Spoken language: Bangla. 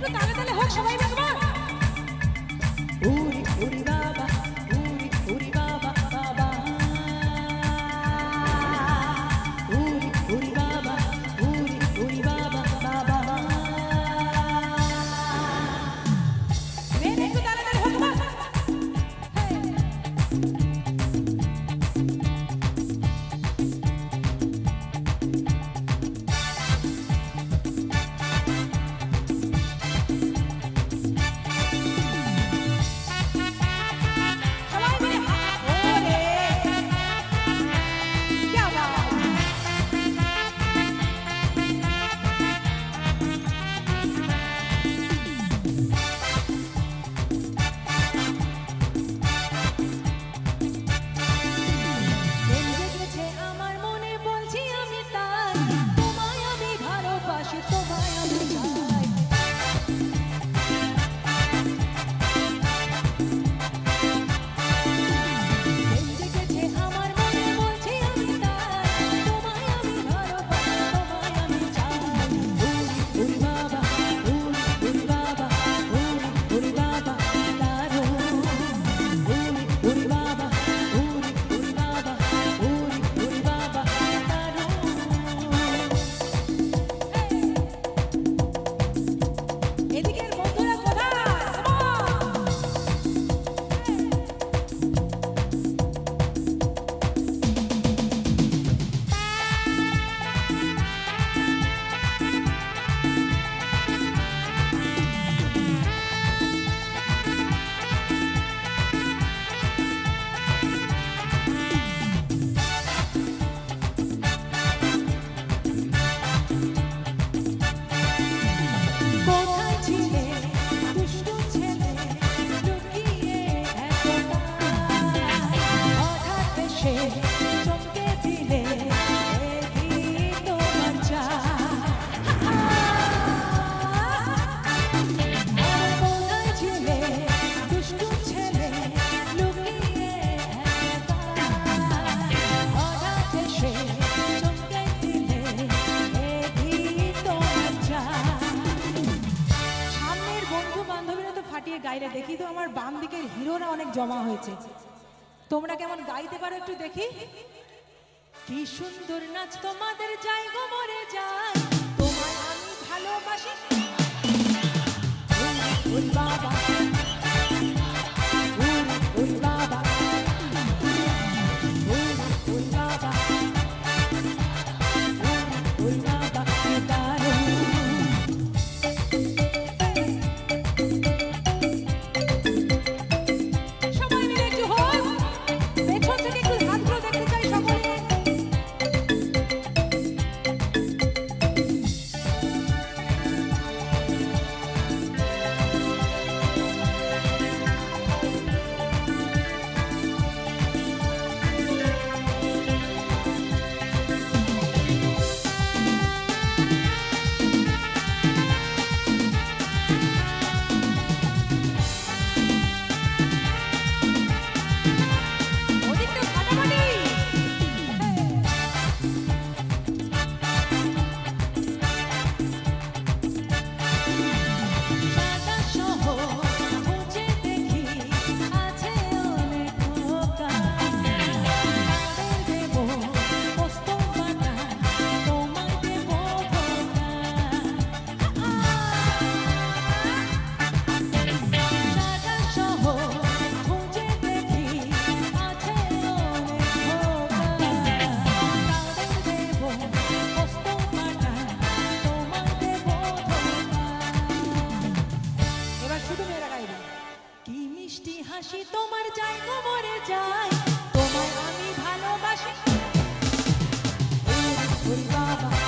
একটু তালে তালে হোক সবাই একবার উড়ি উড়ি বাবা উড়ি উড়ি বাবা বাবা। উড়ি উড়ি বাবা উড়ি উড়ি বাবা বাবা। মেয়ে একটু তালে তালে হোক বাবা গাইলে দেখি তো আমার বাম দিকের হিরোরা অনেক জমা হয়েছে। তোমরা কেমন গাইতে পারো একটু দেখি? কি সুন্দর নাচ তোমাদের যাই গো মরে যায়। হাসি তোমার যাই মরে যায় তোমায় আমি ভালোবাসি। বাবা